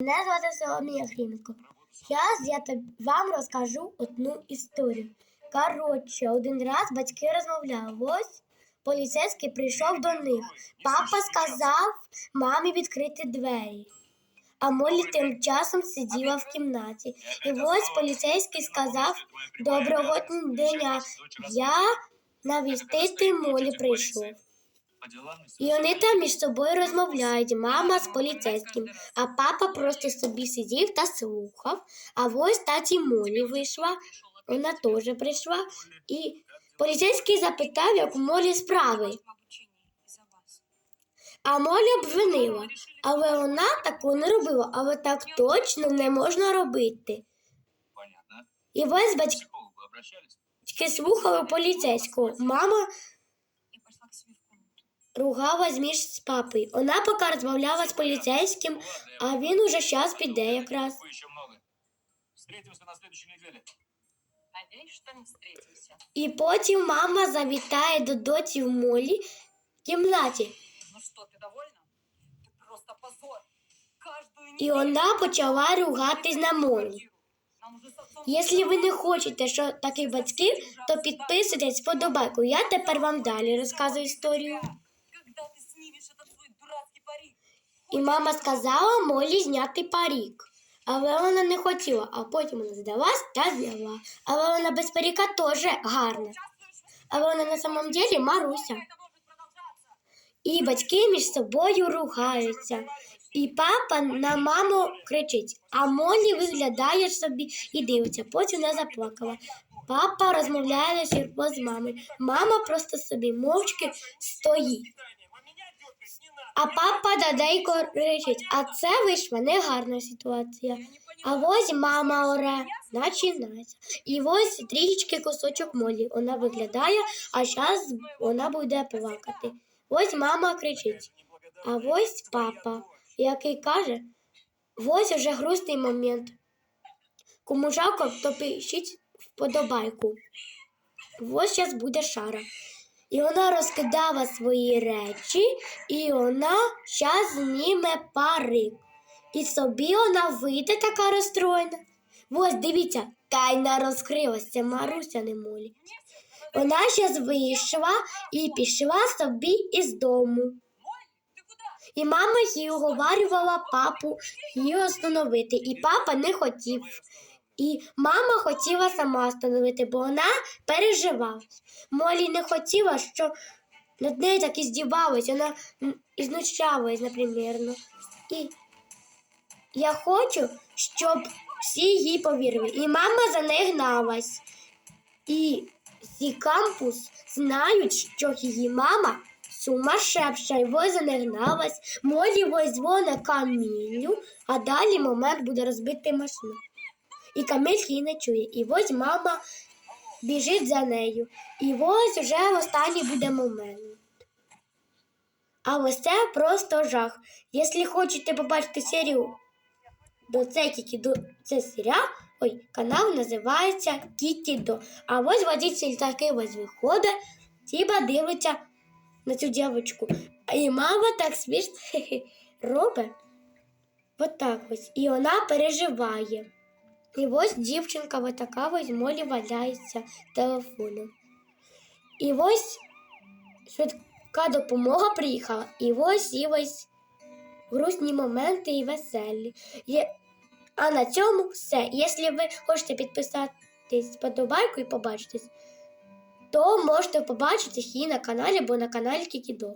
Мене звати Соломія Хріменко. Зараз я вам розкажу одну історію. Коротше, один раз батьки розмовляли. Ось поліцейський прийшов до них. Папа сказав мамі відкрити двері. А Молі тим часом сиділа в кімнаті. І ось поліцейський сказав доброго дня. Я навістити Молі прийшов. І вони там між собою розмовляють, мама з поліцейським, а папа просто собі сидів та слухав. А ось таті Молі вийшла, вона теж прийшла. І поліцейський запитав, як у Молі справи. А Молі обвинила, але вона таку не робила, але так точно не можна робити. І ось К батьки слухали поліцейського. Мама ругалась між з папою. Вона поки розмовляла з поліцейським, а він уже зараз піде якраз. Вы еще много. Встретимся на следующей неделе. Надеюсь, что не встретимся. І потім мама завітає до доті в молі в кімнаті. Ну что, ты довольна? Ты просто позор. Каждую І неделю вона ты почала ругатись на молі. Нам уже с отцом Якщо ви не хочете, що таких батьків, то підписуйтесь вподобайку. Я тепер вам далі розказую історію. І мама сказала Молі зняти парік. Але вона не хотіла, а потім вона здалась та зняла. Але вона без паріка теж гарна. Але вона на самом деле Маруся. І батьки між собою ругаються. І папа на маму кричить, а Молі виглядає собі і дивиться. Потім вона заплакала. Папа розмовляє з мамою. Мама просто собі мовчки стоїть. А папа дадейко кричить, а це вийшла негарна ситуація. А ось мама оре, починається. І ось трішечки кусочок молі. Вона виглядає, а зараз вона буде плакати. Ось мама кричить. А ось папа, який каже, ось уже грустний момент. Кому жалко, то пишіть вподобайку. Ось зараз буде шара. І вона розкидала свої речі, і вона зараз зніме парик. І собі вона вийде така розстроєна. Ось дивіться, тайна розкрилася, Маруся не молі. Вона зараз вийшла і пішла собі із дому. І мама їй уговарювала папу її остановити, і папа не хотів. І мама хотіла сама остановити, бо вона переживала. Молі не хотіла, що над нею так і здівалась, вона і знущалась, наприклад. І я хочу, щоб всі їй повірили. І мама за нею гналась. І всі кампус знають, що її мама сумасшедша, і за нею гналась. Молі ось дзвоне Камілю, а далі момент буде розбити машину. І Камиль її не чує. І ось мама біжить за нею. І ось уже останній буде момент. А ось це просто жах. Якщо хочете побачити серію до це тільки до це серіал, ой, канал називається Кіті До. А ось водитель такий ось виходить, тіба дивиться на цю дівчинку. І мама так смішно робить. От так ось. І вона переживає. І ось дівчинка така ось молі валяється телефоном. І ось швидка допомога приїхала. І ось і ось грустні моменти і веселі. А на цьому все. Якщо ви хочете підписатись подобайку і побачитись, то можете побачити її на каналі, бо на каналі Кікідо.